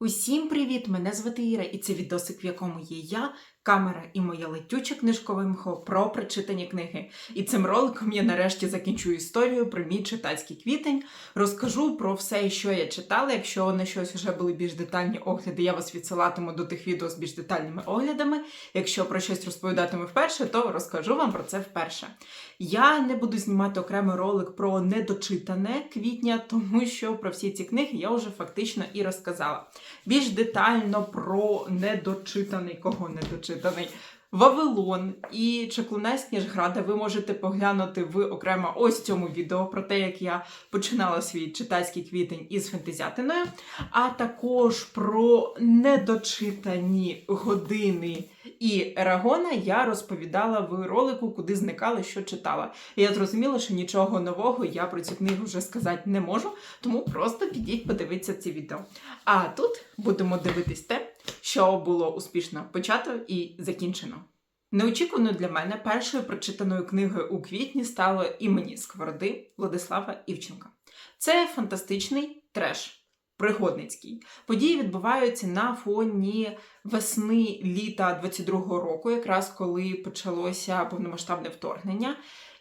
Усім привіт! Мене звати Іра, і це відосик, в якому є я, камера і моє летюче книжкове мхо про прочитані книги. І цим роликом я нарешті закінчу історію про мій читацький квітень. Розкажу про все, що я читала. Якщо на щось вже були більш детальні огляди, я вас відсилатиму до тих відео з більш детальними оглядами. Якщо про щось розповідатиму вперше, то розкажу вам про це вперше. Я не буду знімати окремий ролик про недочитане квітня, тому що про всі ці книги я вже фактично і розказала. Більш детально про недочитаний, кого недочитаний. Вавилон і Чаклуна Сніжграда ви можете поглянути в окремо ось цьому відео про те, як я починала свій читацький квітень із фентезятиною, а також про недочитані години і Ерагона я розповідала в ролику, куди зникала, що читала. І я зрозуміла, що нічого нового я про цю книгу вже сказати не можу, тому просто підіть подивитися ці відео. А тут будемо дивитись те, що було успішно почато і закінчено. Неочікувано для мене першою прочитаною книгою у квітні стало імені Сковороди Владислава Івченка. Це фантастичний треш. Пригодницький. Події відбуваються на фоні весни літа 22-го року, якраз коли почалося повномасштабне вторгнення,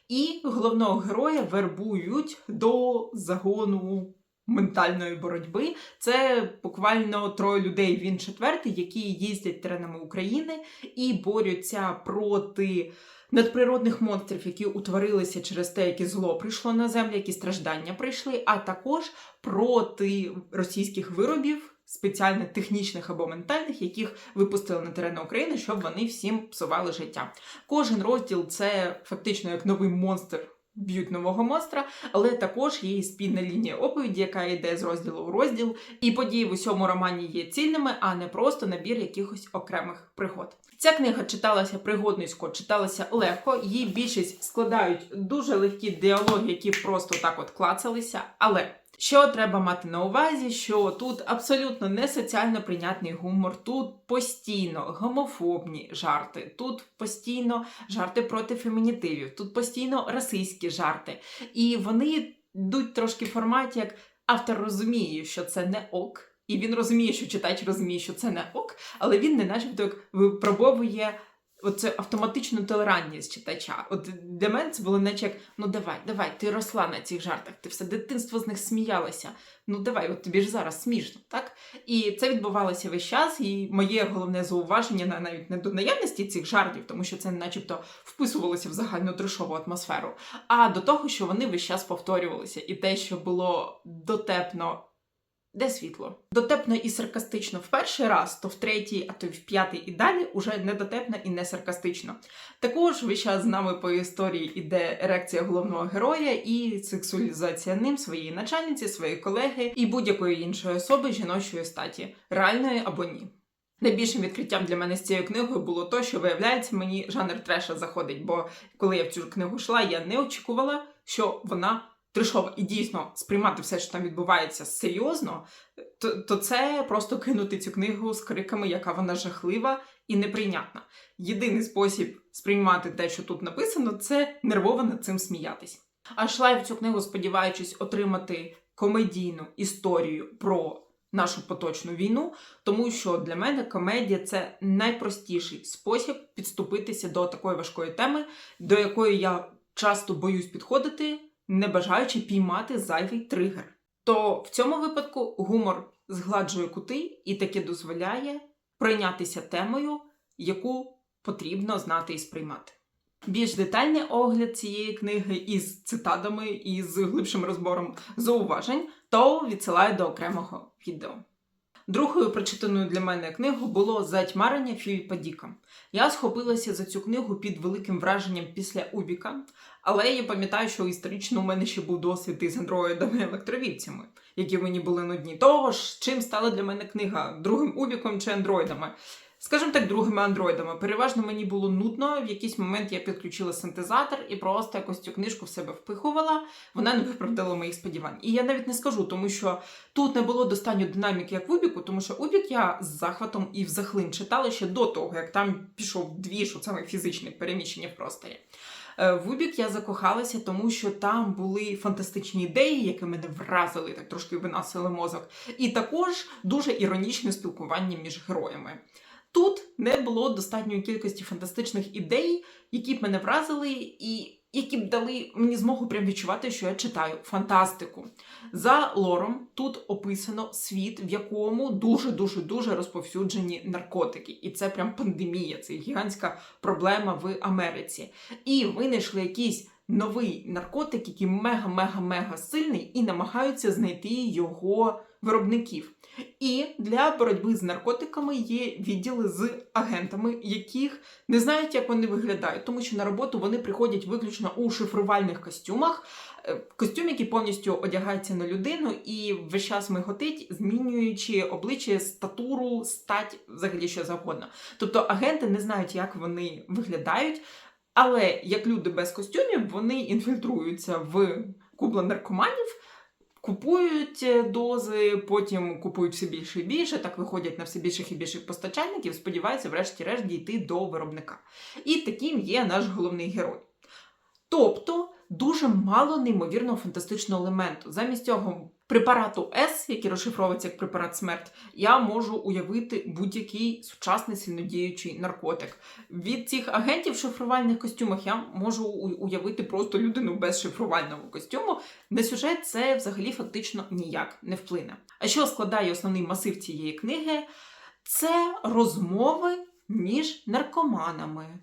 і головного героя вербують до загону ментальної боротьби. Це буквально троє людей. Він четвертий, які їздять теренами України і борються проти. Надприродних монстрів, які утворилися через те, яке зло прийшло на землю, які страждання прийшли, а також проти російських виробів, спеціально технічних або ментальних, яких випустили на терени України, щоб вони всім псували життя. Кожен розділ це фактично як новий монстр. Б'ють нового монстра, але також є і спільна лінія оповіді, яка йде з розділу в розділ, і події в усьому романі є цільними, а не просто набір якихось окремих пригод. Ця книга читалася пригодницько, читалася легко. Її більшість складають дуже легкі діалоги, які просто так от клацалися. Але що треба мати на увазі, що тут абсолютно не соціально прийнятний гумор, тут постійно гомофобні жарти, тут постійно жарти проти фемінітивів, тут постійно расистські жарти. І вони йдуть трошки в форматі, як автор розуміє, що це не ок. І він розуміє, що читач розуміє, що це не ок, але він не начебто як випробовує оце автоматичну толерантність читача. От для мене це було наче як, ну давай, давай, ти росла на цих жартах, ти все дитинство з них сміялася. Ну давай, от тобі ж зараз смішно, так? І це відбувалося весь час, і моє головне зауваження на навіть не до наявності цих жартів, тому що це начебто вписувалося в загальну трешову атмосферу, а до того, що вони весь час повторювалися, і те, що було дотепно. Де світло? Дотепно і саркастично в перший раз, то в третій, а то й в п'ятий і далі уже не дотепно і не саркастично. Також весь час з нами по історії іде ерекція головного героя і сексуалізація ним своєї начальниці, своєї колеги і будь-якої іншої особи жіночої статі, реальної або ні. Найбільшим відкриттям для мене з цією книгою було то, що виявляється, мені жанр треша заходить, бо коли я в цю книгу йшла, я не очікувала, що вона трешова і дійсно сприймати все, що там відбувається серйозно, то, то це просто кинути цю книгу з криками, яка вона жахлива і неприйнятна. Єдиний спосіб сприймати те, що тут написано, це нервово над цим сміятись. А в цю книгу, сподіваючись отримати комедійну історію про нашу поточну війну, тому що для мене комедія це найпростіший спосіб підступитися до такої важкої теми, до якої я часто боюсь підходити не бажаючи піймати зайвий тригер. То в цьому випадку гумор згладжує кути і таки дозволяє прийнятися темою, яку потрібно знати і сприймати. Більш детальний огляд цієї книги із цитатами і з глибшим розбором зауважень, то відсилаю до окремого відео. Другою прочитаною для мене книгою було Затьмарення Філіпа Діка. Я схопилася за цю книгу під великим враженням після Убіка, але я пам'ятаю, що історично у мене ще був досвід із андроїдами електровівцями, які мені були нудні. Того ж, чим стала для мене книга другим Убіком чи андроїдами. Скажімо так, другими андроїдами. Переважно мені було нудно. В якийсь момент я підключила синтезатор і просто якось цю книжку в себе впихувала. Вона не виправдала моїх сподівань. І я навіть не скажу, тому що тут не було достатньо динаміки, як в Убіку, тому що Убік я з захватом і взахлин читала ще до того, як там пішов дві, що саме фізичне переміщення в просторі. Е, В Убік я закохалася, тому що там були фантастичні ідеї, які мене вразили, так трошки виносили мозок. І також дуже іронічне спілкування між героями. Тут не було достатньої кількості фантастичних ідей, які б мене вразили, і які б дали мені змогу прям відчувати, що я читаю фантастику. За лором тут описано світ, в якому дуже дуже дуже розповсюджені наркотики, і це прям пандемія, це гігантська проблема в Америці. І винайшли якийсь новий наркотик, який мега-мега-мега сильний, і намагаються знайти його виробників. І для боротьби з наркотиками є відділи з агентами, яких не знають, як вони виглядають, тому що на роботу вони приходять виключно у шифрувальних костюмах. Е, Костюм, який повністю одягається на людину і весь час миготить, змінюючи обличчя, статуру, стать, взагалі що завгодно. Тобто агенти не знають, як вони виглядають, але як люди без костюмів, вони інфільтруються в кубло наркоманів. Купують е, дози, потім купують все більше і більше, так виходять на все більших і більших постачальників, сподіваються, врешті-решт дійти до виробника. І таким є наш головний герой. Тобто дуже мало неймовірного фантастичного елементу. Замість цього препарату С, який розшифровується як препарат смерть, я можу уявити будь-який сучасний сильнодіючий наркотик. Від цих агентів в шифрувальних костюмах я можу уявити просто людину без шифрувального костюму. На сюжет це взагалі фактично ніяк не вплине. А що складає основний масив цієї книги? Це розмови між наркоманами.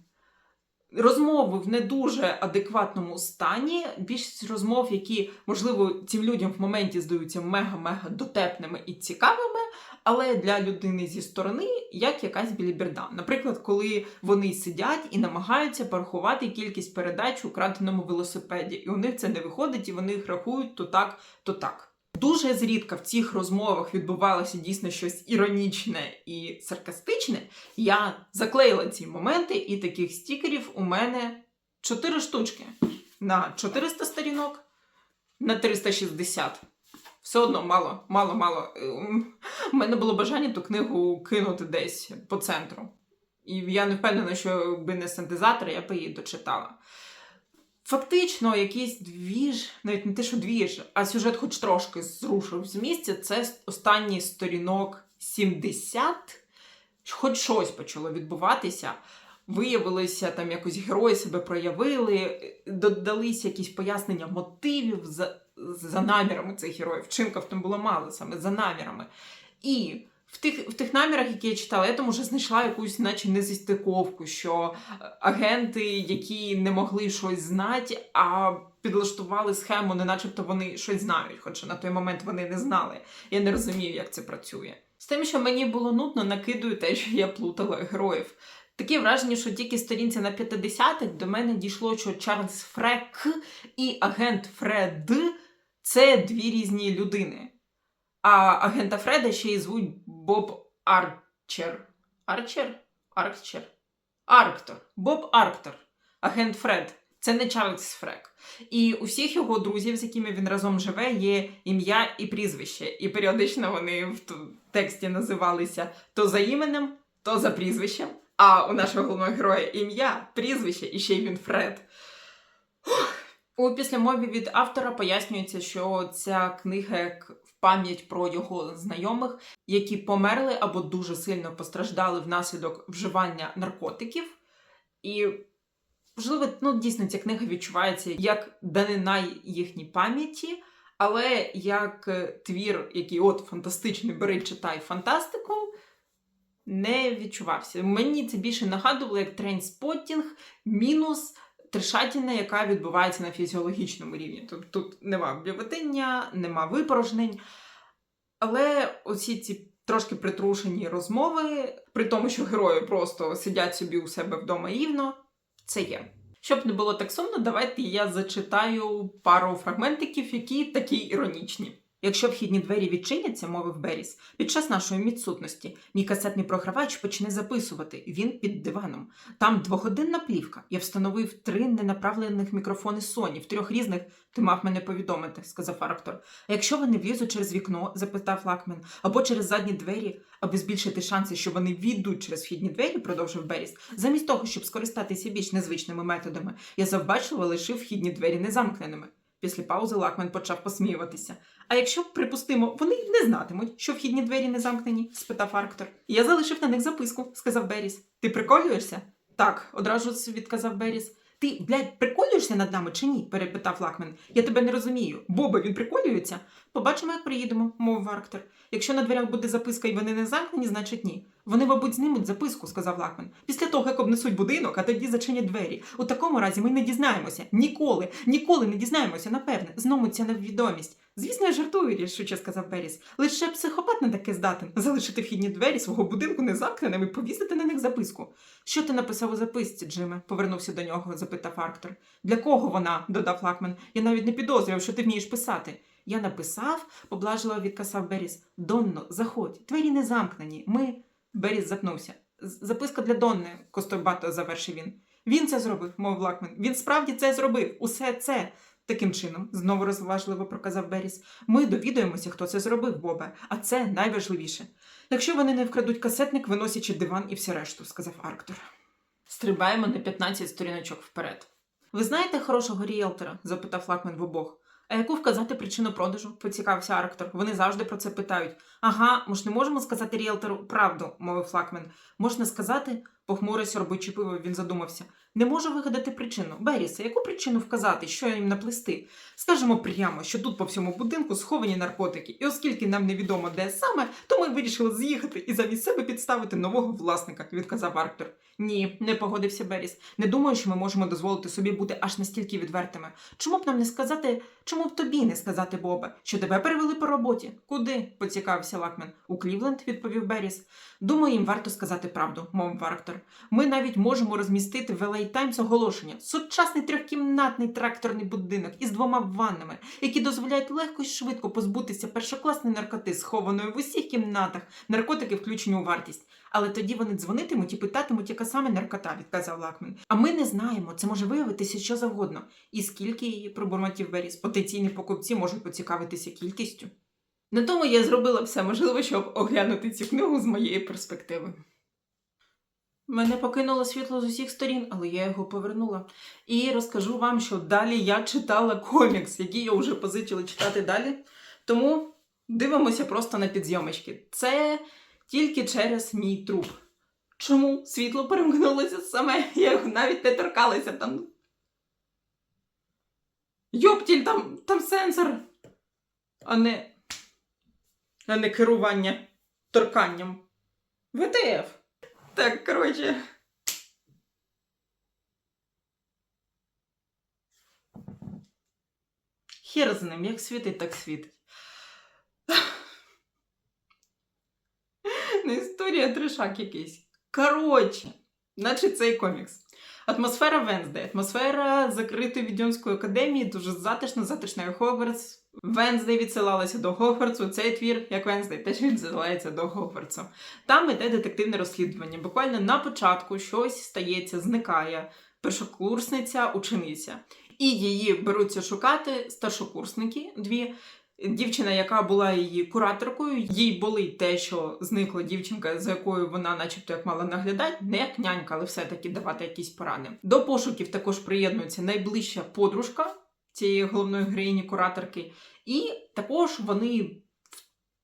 Розмови в не дуже адекватному стані. Більшість розмов, які, можливо, цим людям в моменті здаються мега-мега дотепними і цікавими, але для людини зі сторони як якась біліберда. Наприклад, коли вони сидять і намагаються порахувати кількість передач у краденому велосипеді, і у них це не виходить, і вони їх рахують то так, то так. Дуже зрідка в цих розмовах відбувалося дійсно щось іронічне і саркастичне. Я заклеїла ці моменти, і таких стікерів у мене 4 штучки на 400 сторінок, на 360. Все одно мало, мало, мало. У мене було бажання ту книгу кинути десь по центру. І я не впевнена, що якби не синтезатор, я б її дочитала. Фактично, якийсь двіж, навіть не те, що двіж, а сюжет хоч трошки зрушив з місця. Це останній сторінок 70. Хоч щось почало відбуватися. Виявилося, там якось герої себе проявили, додалися якісь пояснення мотивів за, за намірами цих героїв. Вчинків там було мало саме за намірами. І в тих, в тих намірах, які я читала, я там уже знайшла якусь, наче незістиковку, що е, агенти, які не могли щось знати, а підлаштували схему, не начебто вони щось знають, хоча на той момент вони не знали. Я не розумію, як це працює. З тим, що мені було нудно, накидую те, що я плутала героїв. Таке враження, що тільки сторінці на 50-х до мене дійшло, що Чарльз Фрек і агент Фред це дві різні людини. А агента Фреда ще й звуть Боб Арчер. Арчер? Арчер? Арктор. Боб Арктор. Агент Фред. Це не Чарльз Фрек. І у всіх його друзів, з якими він разом живе, є ім'я і прізвище. І періодично вони в тексті називалися то за іменем, то за прізвищем. А у нашого головного героя ім'я, прізвище і ще й він Фред. У післямові від автора пояснюється, що ця книга як пам'ять про його знайомих, які померли або дуже сильно постраждали внаслідок вживання наркотиків. І, можливо, ну, дійсно ця книга відчувається як данина їхній пам'яті, але як е, твір, який от фантастичний, бери, читай фантастику, не відчувався. Мені це більше нагадувало як трейнспоттінг мінус трешатіна, яка відбувається на фізіологічному рівні. Тобто тут нема блюватиння, нема випорожнень. Але оці ці трошки притрушені розмови, при тому, що герої просто сидять собі у себе вдома рівно, це є. Щоб не було так сумно, давайте я зачитаю пару фрагментиків, які такі іронічні. Якщо вхідні двері відчиняться, мовив Беріс, під час нашої відсутності мій касетний програвач почне записувати. Він під диваном. Там двогодинна плівка. Я встановив три ненаправлених мікрофони Sony в трьох різних. Ти мав мене повідомити, сказав Арктор. А якщо вони влізуть через вікно, запитав Лакмен, або через задні двері, аби збільшити шанси, що вони війдуть через вхідні двері, продовжив Беріс. Замість того, щоб скористатися більш незвичними методами, я завбачливо лишив вхідні двері незамкненими. Після паузи Лакмен почав посміюватися. А якщо, припустимо, вони не знатимуть, що вхідні двері не замкнені? спитав Арктор. Я залишив на них записку, сказав Беріс. Ти приколюєшся? Так, одразу відказав Беріс. Ти, блядь, приколюєшся над нами чи ні? перепитав Лакмен. Я тебе не розумію. Боба, він приколюється? Побачимо, як приїдемо, мовив Арктор. Якщо на дверях буде записка і вони не замкнені, значить ні. Вони, мабуть, знімуть записку, сказав Лакмен. Після того, як обнесуть будинок, а тоді зачинять двері. У такому разі ми не дізнаємося. Ніколи, ніколи не дізнаємося, напевне. Знову ця невідомість. Звісно, я жартую, рішуче сказав Беріс. Лише психопат на таке здатен залишити вхідні двері свого будинку незамкненими і повісити на них записку. Що ти написав у записці, Джиме? повернувся до нього, запитав Арктор. Для кого вона? додав Лакмен. Я навіть не підозрював, що ти вмієш писати. Я написав, поблажливо відкасав Беріс. Донно, заходь, двері не замкнені. Ми. Беріс запнувся. Записка для Донни, костобато завершив він. Він це зробив, мов Лакмен. Він справді це зробив. Усе це. Таким чином, знову розважливо проказав Беріс. Ми довідаємося, хто це зробив, Бобе, а це найважливіше. Якщо вони не вкрадуть касетник, виносячи диван і все решту, сказав Арктор. Стрибаємо на 15 сторіночок вперед. Ви знаєте хорошого ріелтора? запитав Лакмен в обох. А яку вказати причину продажу? поцікавився Арктор. Вони завжди про це питають. Ага, ми ж не можемо сказати ріелтору правду, мовив Лакмен. Можна сказати, похмурись, робичи пиво, він задумався. Не можу вигадати причину. Берісе, яку причину вказати, що їм наплести? Скажемо прямо, що тут по всьому будинку сховані наркотики, і оскільки нам невідомо де саме, то ми вирішили з'їхати і замість себе підставити нового власника, відказав Арктор. Ні, не погодився Беріс. Не думаю, що ми можемо дозволити собі бути аж настільки відвертими. Чому б нам не сказати, чому б тобі не сказати, Бобе, що тебе перевели по роботі? Куди? поцікавився Лакмен. У Клівленд, відповів Беріс. Думаю, їм варто сказати правду, мовив Арктор. Ми навіть можемо розмістити в LA Times оголошення. Сучасний трьохкімнатний тракторний будинок із двома ваннами, які дозволяють легко і швидко позбутися першокласної наркоти, схованої в усіх кімнатах. Наркотики включені у вартість. Але тоді вони дзвонитимуть і питатимуть, яка саме наркота, відказав Лакмен. А ми не знаємо, це може виявитися що завгодно. І скільки її пробурмотів Беріс, потенційні покупці можуть поцікавитися кількістю. На тому я зробила все можливе, щоб оглянути цю книгу з моєї перспективи. Мене покинуло світло з усіх сторін, але я його повернула. І розкажу вам, що далі я читала комікс, який я вже позичила читати далі. Тому дивимося просто на підзйомочки. Це тільки через мій труп. Чому світло перемкнулося саме? Я його навіть не торкалася там. Йоптіль, там, там сенсор, а не, а не керування торканням. ВТФ. Так, коротше. Хер з ним, як світить, так світить. Не історія трешак якийсь. Коротше, наче цей комікс. Атмосфера Венздей, атмосфера закритої відьомської академії, дуже затишна, затишна Хогвартс. Венздей відсилалася до Хогвартсу. Цей твір, як Венздей, теж відсилається до Хогвартсу. Там іде детективне розслідування. Буквально на початку щось стається, зникає першокурсниця, учениця. І її беруться шукати старшокурсники, дві. Дівчина, яка була її кураторкою, їй болить те, що зникла дівчинка, за якою вона, начебто, як мала наглядати, не як нянька, але все-таки давати якісь поради. До пошуків також приєднується найближча подружка цієї головної героїні кураторки, і також вони в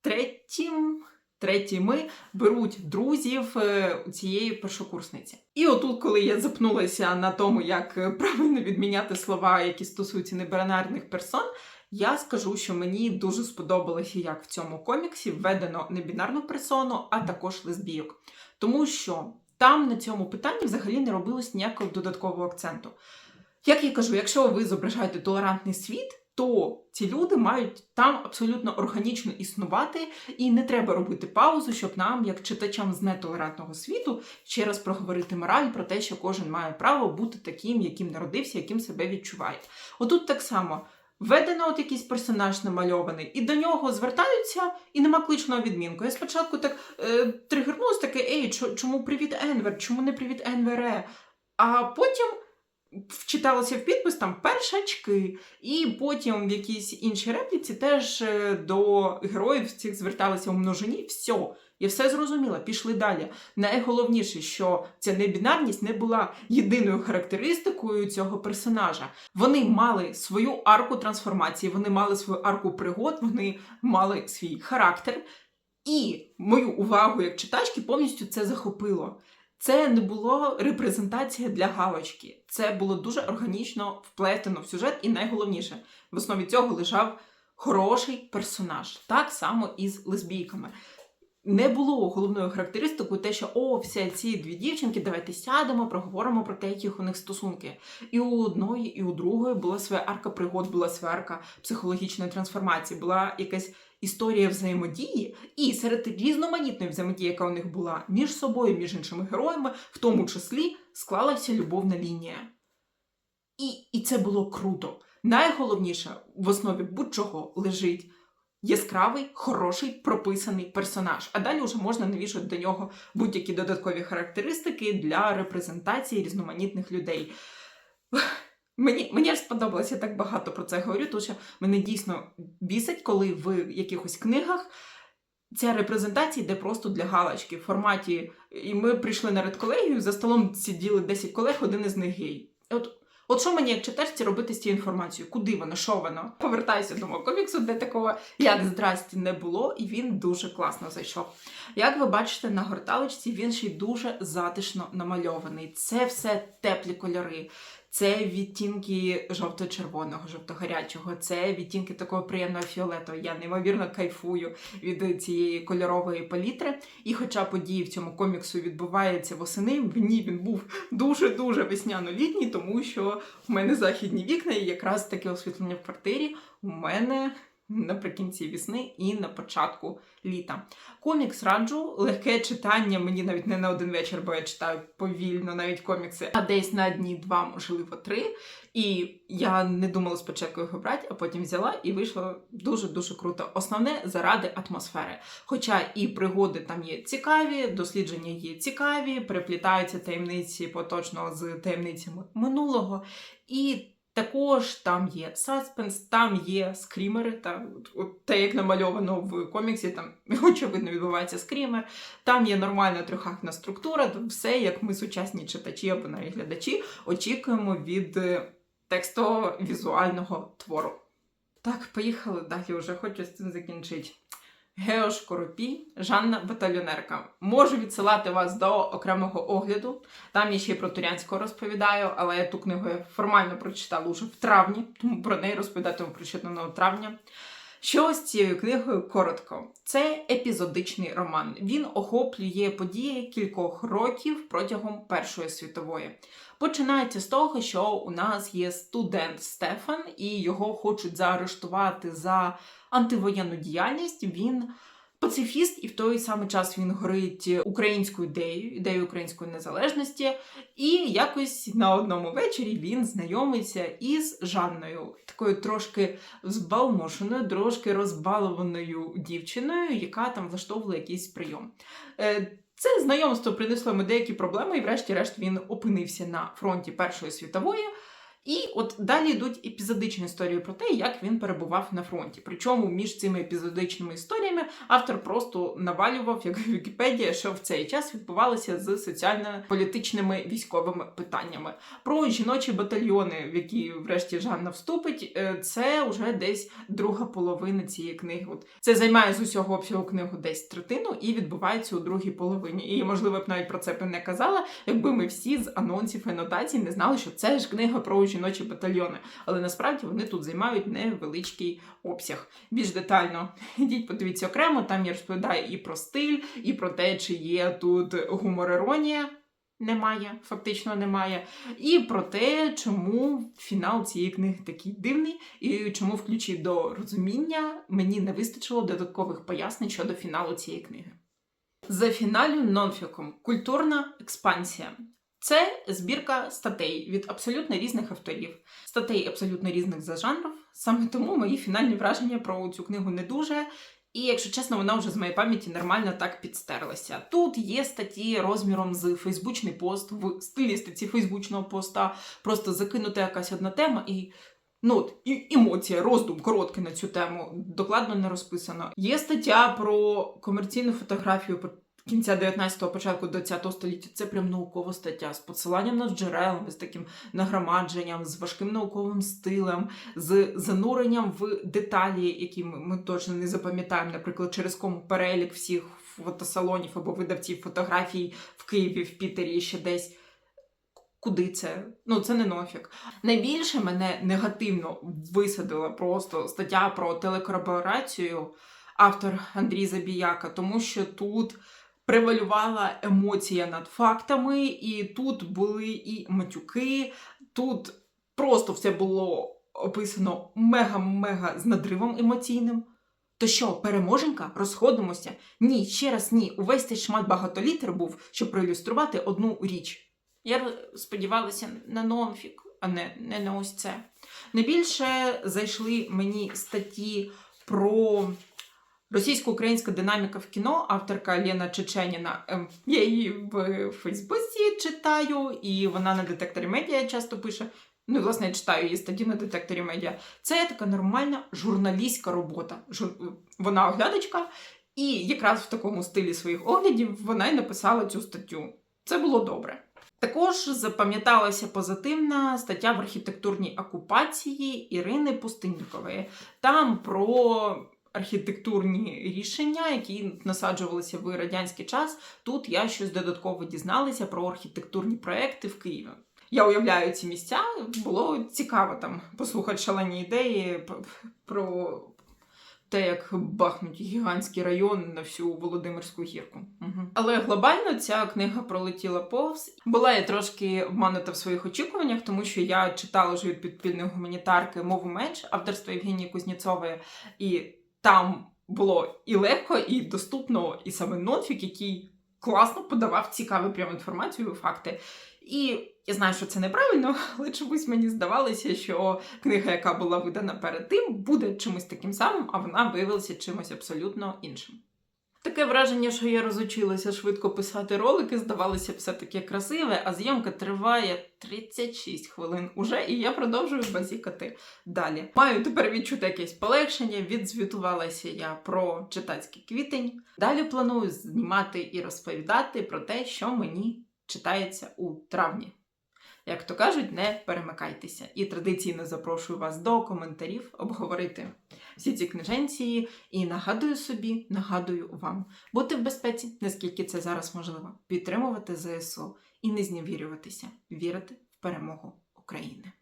третім. Третіми беруть друзів е, цієї першокурсниці. І отут, коли я запнулася на тому, як е, правильно відміняти слова, які стосуються небинарних персон, я скажу, що мені дуже сподобалося, як в цьому коміксі введено не бінарну персону, а також лесбійок. Тому що там на цьому питанні взагалі не робилось ніякого додаткового акценту. Як я кажу, якщо ви зображаєте толерантний світ, то ці люди мають там абсолютно органічно існувати, і не треба робити паузу, щоб нам, як читачам з нетолерантного світу, ще раз проговорити мораль про те, що кожен має право бути таким, яким народився, яким себе відчуває. Отут так само введено от якийсь персонаж намальований, і до нього звертаються, і нема кличного відмінку. Я спочатку так е, тригернулась, таке, ей, чо- чому привіт Енвер, чому не привіт Енвере? А потім вчиталася в підпис там першачки, і потім в якійсь іншій репліці теж е, до героїв цих зверталися у множині. Все, я все зрозуміла, пішли далі. Найголовніше, що ця небінарність не була єдиною характеристикою цього персонажа. Вони мали свою арку трансформації, вони мали свою арку пригод, вони мали свій характер. І мою увагу як читачки повністю це захопило. Це не було репрезентація для галочки. Це було дуже органічно вплетено в сюжет, і найголовніше, в основі цього лежав хороший персонаж, так само і з лесбійками. Не було головною характеристикою те, що о, все ці дві дівчинки, давайте сядемо, проговоримо про те, які у них стосунки. І у одної, і у другої була своя арка пригод, була своя арка психологічної трансформації, була якась історія взаємодії, і серед різноманітної взаємодії, яка у них була між собою, між іншими героями, в тому числі склалася любовна лінія. І, і це було круто. Найголовніше в основі будь-чого лежить яскравий, хороший, прописаний персонаж. А далі вже можна навішати до нього будь-які додаткові характеристики для репрезентації різноманітних людей. Мені, мені ж сподобалося я так багато про це говорю, тому що мене дійсно бісить, коли в якихось книгах ця репрезентація йде просто для галочки в форматі. І ми прийшли на редколегію, за столом сиділи 10 колег, один із них гей. От, от що мені як читачці робити з цією інформацією? Куди воно? Що воно? Повертаюся до мого коміксу, де такого як здрасті не було, і він дуже класно зайшов. Як ви бачите на горталочці, він ще й дуже затишно намальований. Це все теплі кольори. Це відтінки жовто-червоного, жовто-гарячого, це відтінки такого приємного фіолетового. Я неймовірно кайфую від цієї кольорової палітри. І хоча події в цьому коміксу відбуваються восени, ній він був дуже-дуже весняно-літній, тому що в мене західні вікна, і якраз таке освітлення в квартирі у мене наприкінці весни і на початку літа. Комікс раджу, легке читання, мені навіть не на один вечір, бо я читаю повільно навіть комікси, а десь на дні два, можливо, три. І я не думала спочатку його брати, а потім взяла і вийшло дуже-дуже круто. Основне заради атмосфери. Хоча і пригоди там є цікаві, дослідження є цікаві, переплітаються таємниці поточного з таємницями минулого. І також там є саспенс, там є скрімери, та от, от те, як намальовано в коміксі, там очевидно відбувається скрімер. Там є нормальна трьохактна структура, все, як ми сучасні читачі або навіть глядачі, очікуємо від е, текстово-візуального твору. Так, поїхали далі, вже хочу з цим закінчити. Геош Коропій, Жанна Батальйонерка. Можу відсилати вас до окремого огляду. Там я ще й про Турянського розповідаю, але я ту книгу формально прочитала уже в травні, тому про неї розповідатиму прочитаного травня. Що з цією книгою коротко? Це епізодичний роман. Він охоплює події кількох років протягом Першої світової. Починається з того, що у нас є студент Стефан, і його хочуть заарештувати за антивоєнну діяльність. Він пацифіст, і в той самий час він горить українською ідеєю, ідеєю української незалежності. І якось на одному вечорі він знайомиться із Жанною, такою трошки збалмошеною, трошки розбалованою дівчиною, яка там влаштовувала якийсь прийом. Е, Це знайомство принесло йому деякі проблеми, і врешті-решт він опинився на фронті Першої світової. І от далі йдуть епізодичні історії про те, як він перебував на фронті. Причому між цими епізодичними історіями автор просто навалював, як Вікіпедія, що в цей час відбувалося з соціально-політичними військовими питаннями. Про жіночі батальйони, в які врешті Жанна вступить, е, це вже десь друга половина цієї книги. От це займає з усього обсягу книгу десь третину і відбувається у другій половині. І можливо б навіть про це б не казала, якби ми всі з анонсів і анотацій не знали, що це ж книга про жіночі батальйони. Але насправді вони тут займають невеличкий обсяг. Більш детально йдіть, подивіться окремо. Там я розповідаю і про стиль, і про те, чи є тут гумор іронія. Немає, фактично немає. І про те, чому фінал цієї книги такий дивний, і чому в ключі до розуміння мені не вистачило додаткових пояснень щодо фіналу цієї книги. За фіналю нонфіком культурна експансія. Це збірка статей від абсолютно різних авторів, статей абсолютно різних за жанрів, Саме тому мої фінальні враження про цю книгу не дуже. І, якщо чесно, вона вже з моєї пам'яті нормально так підстерлася. Тут є статті розміром з фейсбучний пост в стилістиці фейсбучного поста, просто закинута якась одна тема і. Ну, от, і емоція, роздум короткий на цю тему, докладно не розписано. Є стаття про комерційну фотографію кінця 19-го, початку 20-го століття. Це прям наукова стаття з посиланням на джерела, з таким нагромадженням, з важким науковим стилем, з зануренням в деталі, які ми, ми точно не запам'ятаємо, наприклад, через кому перелік всіх фотосалонів або видавців фотографій в Києві, в Пітері ще десь. Куди це? Ну, це не нофік. Найбільше мене негативно висадила просто стаття про телекорпорацію автор Андрій Забіяка, тому що тут превалювала емоція над фактами, і тут були і матюки, тут просто все було описано мега-мега з надривом емоційним. То що, переможенька? Розходимося? Ні, ще раз ні. Увесь цей шмат багатолітер був, щоб проілюструвати одну річ. Я сподівалася на нонфік, а не, не на ось це. Найбільше зайшли мені статті про російсько-українська динаміка в кіно, авторка Лена Чеченіна. Ем, Я її в Фейсбуці читаю, і вона на детекторі медіа часто пише. Ну, і, власне, я читаю її статті на детекторі медіа. Це така нормальна журналістська робота. Жур... Вона оглядачка, і якраз в такому стилі своїх оглядів вона й написала цю статтю. Це було добре. Також запам'яталася позитивна стаття в архітектурній окупації Ірини Пустиннікової. Там про архітектурні рішення, які насаджувалися в радянський час. Тут я щось додатково дізналася про архітектурні проекти в Києві. Я уявляю ці місця, було цікаво там послухати шалені ідеї про те, як бахнуть гігантський район на всю Володимирську гірку. Угу. Але глобально ця книга пролетіла повз. Була я трошки обманута в своїх очікуваннях, тому що я читала вже від підпільної гуманітарки мову менш авторства Євгенії Кузнєцової, і там було і легко, і доступно, і саме нонфік, який класно подавав цікаву прям інформацію, факти. І я знаю, що це неправильно, але чомусь мені здавалося, що книга, яка була видана перед тим, буде чимось таким самим, а вона виявилася чимось абсолютно іншим. Таке враження, що я розучилася швидко писати ролики, здавалося б, все таке красиве, а зйомка триває 36 хвилин уже, і я продовжую базікати далі. Маю тепер відчути якесь полегшення, відзвітувалася я про читацький квітень. Далі планую знімати і розповідати про те, що мені читається у травні. Як то кажуть, не перемикайтеся. І традиційно запрошую вас до коментарів обговорити всі ці книженції. І нагадую собі, нагадую вам, бути в безпеці, наскільки це зараз можливо, підтримувати ЗСУ і не зневірюватися, вірити в перемогу України.